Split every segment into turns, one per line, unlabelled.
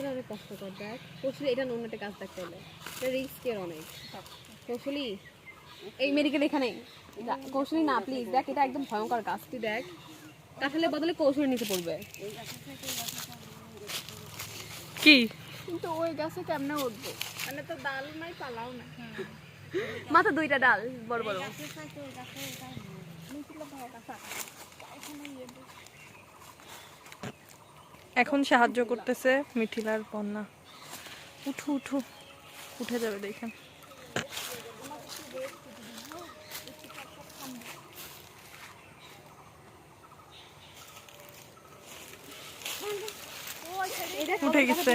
আসলে অনেক কষ্টকর দেখ। কৌশলী এটা অন্য একটা গাছ দেখতে হলে এটা রিস্কের অনেক। কৌশলী এই মেডিকেল এখানে কৌশলী না প্লিজ দেখ এটা একদম ভয়ঙ্কর গাছ তুই দেখ কাঁঠালের বদলে কৌশলী নিতে পড়বে।
কি?
কিন্তু ওই গাছে কেমনে উঠবো? মানে তো ডাল নাই পালাও না
মাথা দুইটা ডাল বড় বড়।
এখন সাহায্য করতেছে মিথিলার বন্যা। উঠু উঠু। উঠে যাবে দেখেন উঠে গেছে।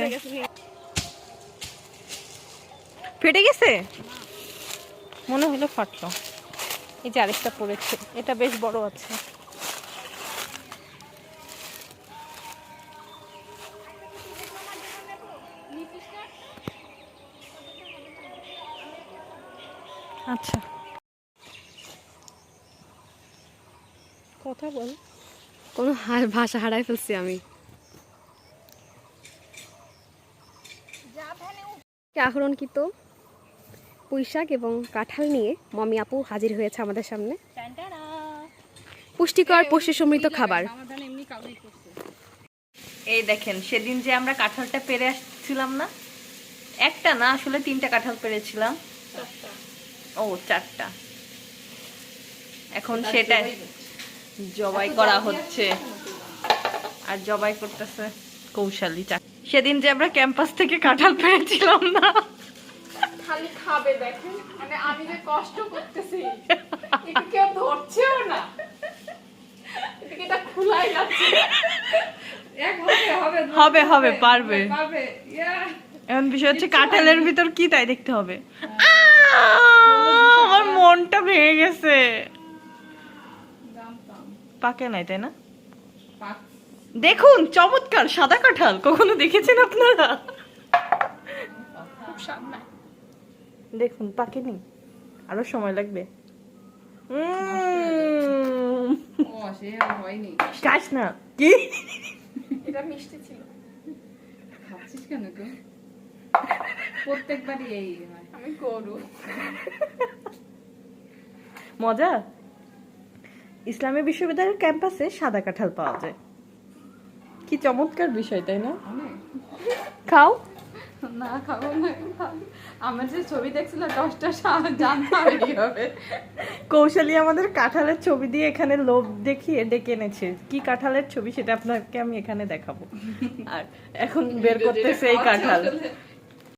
ফেটে গেছে? মনে হলো ফাটলো। এই যে আরেকটা পড়েছে। এটা বেশ বড় আছে। আচ্ছা। কথা বল।
কোনো হা- ভাষা হারাই ফেলছি আমি। আহরণকৃত পুঁইশাক এবং কাঁঠাল নিয়ে মমি আপু হাজির হয়েছে আমাদের সামনে। পুষ্টিকর পুষ্টি সমৃদ্ধ খাবার
এই দেখেন সেদিন যে আমরা কাঁঠালটা পেরে আসছিলাম না একটা না আসলে তিনটা কাঁঠাল পেরেছিলাম। ও চারটা। এখন সেটা জবাই করা হচ্ছে। আর জবাই করতেছে কৌশালী চা। সেদিন যে আমরা ক্যাম্পাস থেকে কাঁঠাল পেরেছিলাম না।
খালি খাবে দেখেন মানে আমি যে কষ্ট করতেছি এটা কেউ ধরছেও না? এটা খোলাই যাচ্ছে? হবে হবে
পারবে। এখন বিষয় হচ্ছে কাঁঠালের ভিতর কি তাই দেখতে হবে। আহ, পাকে নাই তাই না? দেখুন চমৎকার সাদা কাঁঠাল। কখনো দেখেছেন আপনারা? দেখুন পাকেনি আরও সময় লাগবে। উম,
ও সে হয়নি।
খাস না। কি?
এটা মিষ্টি ছিল। খাচ্ছিস কেন তো প্রত্যেকবারই এই আমি গরু।
মজা? ইসলামী বিশ্ববিদ্যালয়ের ক্যাম্পাসে সাদা কাঁঠাল পাওয়া যায়। কি চমৎকার বিষয় তাই না? খাও।
না খাব না আমার যে ছবি দেখছিল দশটা জানতাম এইভাবে
কৌশলী আমাদের কাঁঠালের ছবি দিয়ে এখানে লোভ দেখিয়ে ডেকে এনেছে। কি কাঁঠালের ছবি সেটা আপনাকে আমি এখানে দেখাবো। আর এখন বের করতেছে এই কাঁঠাল।